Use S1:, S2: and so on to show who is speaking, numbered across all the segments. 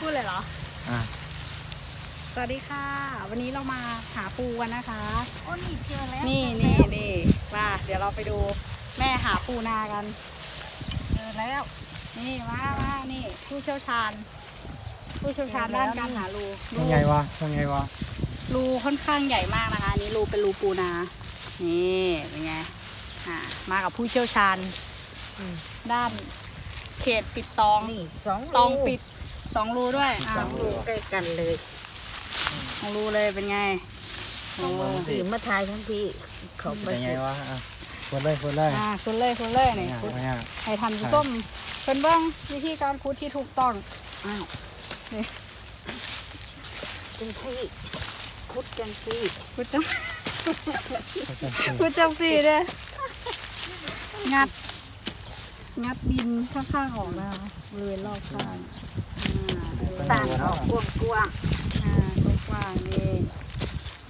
S1: พูดเลยเหรอ
S2: อะ
S1: สวัสดีค่ะ วันนี้เรามาหาปูกันนะคะ
S3: โอ้นี่เจอแล้ว
S1: นี่นี่นี่มาเดี๋ยวเราไปดูแม่หาปูนากัน
S3: เจอแล้ว
S1: นี่มามานี่ ผู้เชี่ยวชาญ ผู้เชี่ยวชาญด้านการหารูรู
S2: ยังไงวะยังไงวะ
S1: รูค่อนข้างใหญ่มากนะคะอันนี้รูเป็นรูปูนา นี่เป็นไงอ่ามากับผู้เชี่ยวชาญ ด้านเขตปิดตอง
S3: นี่สอง
S1: ตองปิด สองรูด้วยอ่า
S3: สองลูกใกล้กันเลย
S1: สองรูเลยเป็นไงโอ้
S3: ถือมาทายทั้งพี่เขาไป
S2: ยังไงวะอะคนเลยคนเลย
S1: อ่าคุณเลยคุณเลยนี่
S2: เนี่ย
S1: คุณ
S2: เนี่ย
S1: ให้ทำส้มเป็นเบ้างวิธีการคุดที่ถูกต้องอ้าว
S3: จังซี่คุดจังซี่
S1: คุดจังคุดจังสี่เด้องัดงัดดินข้างๆออกนะคะบริเวณรอบข้าง อ่า
S3: ต่างออกกว้างกว้าง
S1: อ่ากว้างๆนี่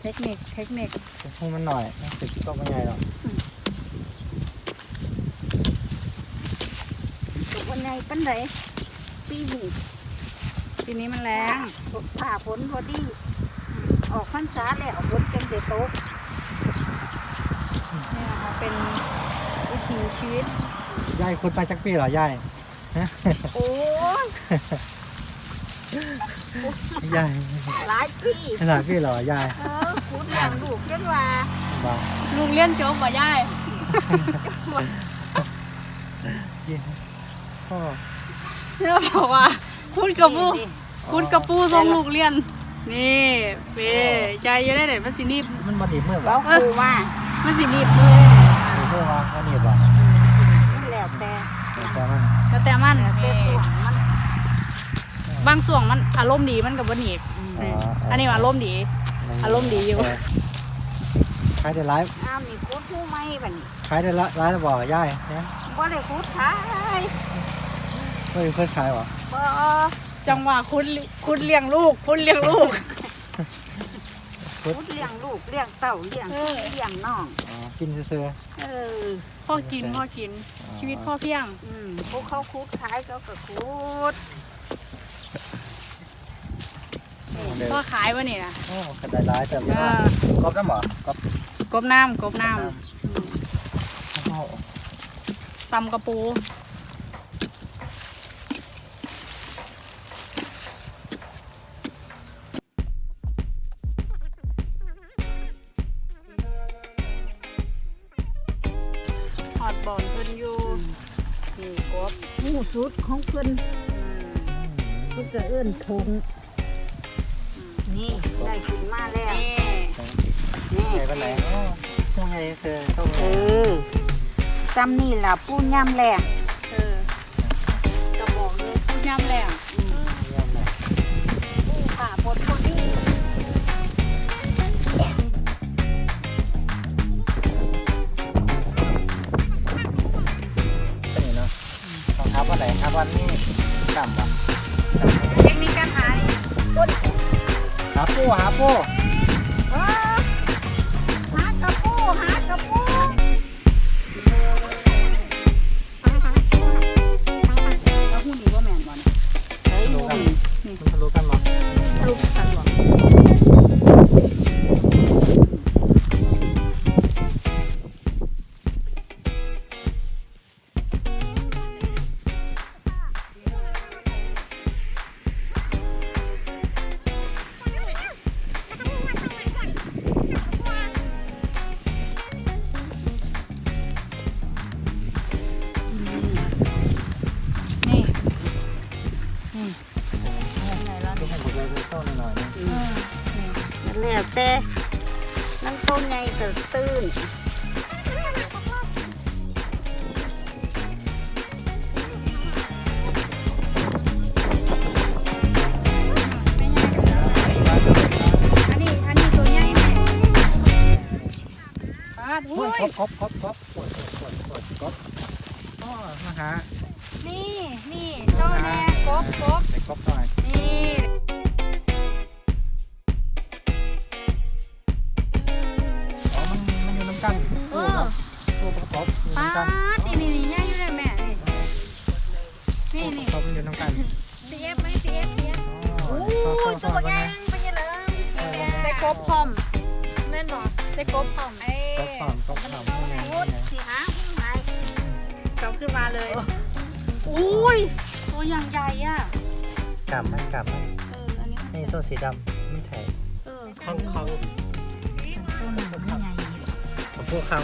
S1: เทคนิคเทคนิค
S2: ให้มันหน่อยติดก็ไม่ใหญ่หรอก
S3: ๆตัววันไหนเป็นไรปีนี้
S1: ทีนี้มันแรง
S3: ผ่าฝนพอดีออกพรรษาแล้วฝนเต็มเตโตก
S1: เนี่ยนะคะเป็นวิถีชีวิต
S2: ยายคุณไปจักปีเหรอยาย
S3: โอ้ย
S2: ยาย
S3: หลายปี
S2: ขนาดพี่เหรอยาย
S3: เออคุดอย่างลูกจนว่า
S2: บ้า
S1: ลุงเลี้ยนโจ๊กบ่ย่าย
S2: เยี่ยพ่อ
S1: เนี่ยบอกว่า คุดกระปู
S3: นี่
S1: คุดกระปูทรงลูกเลี้ยน นี่เป้ใจอยู่ได้ไหนมันสิหนีบ
S2: มันมาดีเมื่อ
S3: ๆ
S2: บ่
S3: เอาครูมา
S1: มันสิหนีบมือ
S2: ดีเมื่อวะมันหนีบบ่
S3: มันแล้วแต่
S2: แต่มัน
S1: แล้วแต่มัน
S3: แล้วแต่
S1: นี่
S3: ส่วนมัน
S1: บางส่วงมันอารมณ์ดีมันกับบ่หนีบ
S3: อืม
S1: นี่อันนี้มันอารมณ์ดี อารมณ์ดีอยู่
S2: ขายได้ร้าย
S3: อ้าวนี่คุดผู้ไม่บัดนี้
S2: ขายได้ร้ายร้ายแล้วบ่ยายเนี่ย
S3: บ่ได้คุดขาย
S2: เฮ้ยเพื่อนขายบ่
S3: บ่
S1: จังหวะคุดคุดเลี้ยงลูก คุดเลี้ยงลูก
S3: คุดเลี้ยงลูกเลี้ยงเต่าเลี้ยง
S1: เออ
S3: พี่เลี้ยงน้อง
S2: อ๋อกินซื่อ
S3: เออ
S1: พ่อกินพ่อกินชีวิตพ่อเพียง
S3: อืมพวกเขาคุดขายเขาก็คุด
S2: ๆเดี๋ยว
S1: พ่อขายวะนี่นะ
S2: โอ้ขายได้ร้ายแต่
S1: เอ
S2: ว่า
S1: อก
S2: บน้ำบ่กบ
S1: กบน้ำกบน้
S2: โอ้ำ
S1: ตำกระปูหอดบอนเพิ่นอยู่นี่กบ
S3: หมูสุดของเพิ่นเพิ่นก็เอิ้นทง นี่ได้กินมาแล้ว
S1: นี่
S3: นี่
S2: ใหญ่ปานไหนโอ้ตัวใหญ่ซื่อตัว
S3: เออซ้ำนี่ล่ะปูย่ำแรง
S1: เออกระบอกเลยพูดย่ำแรง
S3: อืม
S2: เยี่ยมเลย
S3: ปูผ่าฝนพอดี
S2: เป็น ปู
S1: หา
S2: ปู
S1: แล้วแต่
S2: น้ำ
S3: ต้นใหญ่ก็ตื้น
S2: ครบครบครบครบกดกดกดกดก็นะฮะ
S1: นี่นี่โซแน่กบกบ
S2: ใส่กบนี่
S4: ตัวบักใหญ่นึงเป็นยังไง
S1: ได้ครบพร้อม
S4: แม่นบ่
S1: ได้ครบพร้อม
S4: เอ้
S2: ก็พอมก็พร้อมนี่ไง
S3: พูดสิหาหุ้นไหน
S1: กลับขึ้นมาเลยอุ้ยตัวอย่างใหญ่อะ
S2: กลับมันกลับมัน
S1: เอออันนี้
S2: นี่ตัวสีดำไม่ใช่
S1: เออ
S2: ข้างข้าง
S3: ต้นหนึ่งไม่ใหญ่
S2: พวกข้าง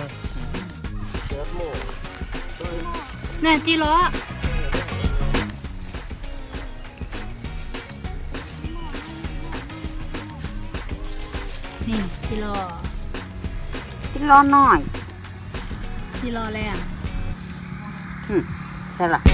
S2: เชื้อหมู
S1: แน่จีล้อ นี่จีล้อ
S3: กินรอหน่อย
S1: จีล้อแรง
S3: ใช่ละ
S4: ว่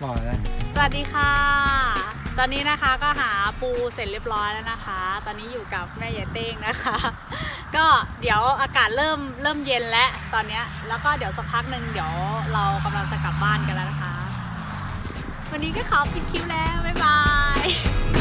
S2: หล่อเลย
S1: สวัสดีค่ะ ตอนนี้นะคะก็หาปูเสร็จเรียบร้อยแล้วนะคะ ตอนนี้อยู่กับแม่ยายเต้งนะคะ ก็เดี๋ยวอากาศเริ่มเริ่มเย็นแล้วตอนเนี้ยแล้วก็เดี๋ยวสักพักหนึ่งเดี๋ยวเรากำลังจะกลับบ้านกันแล้วนะคะ วันนี้ก็ขอปิดคลิปแล้ว บ๊ายบาย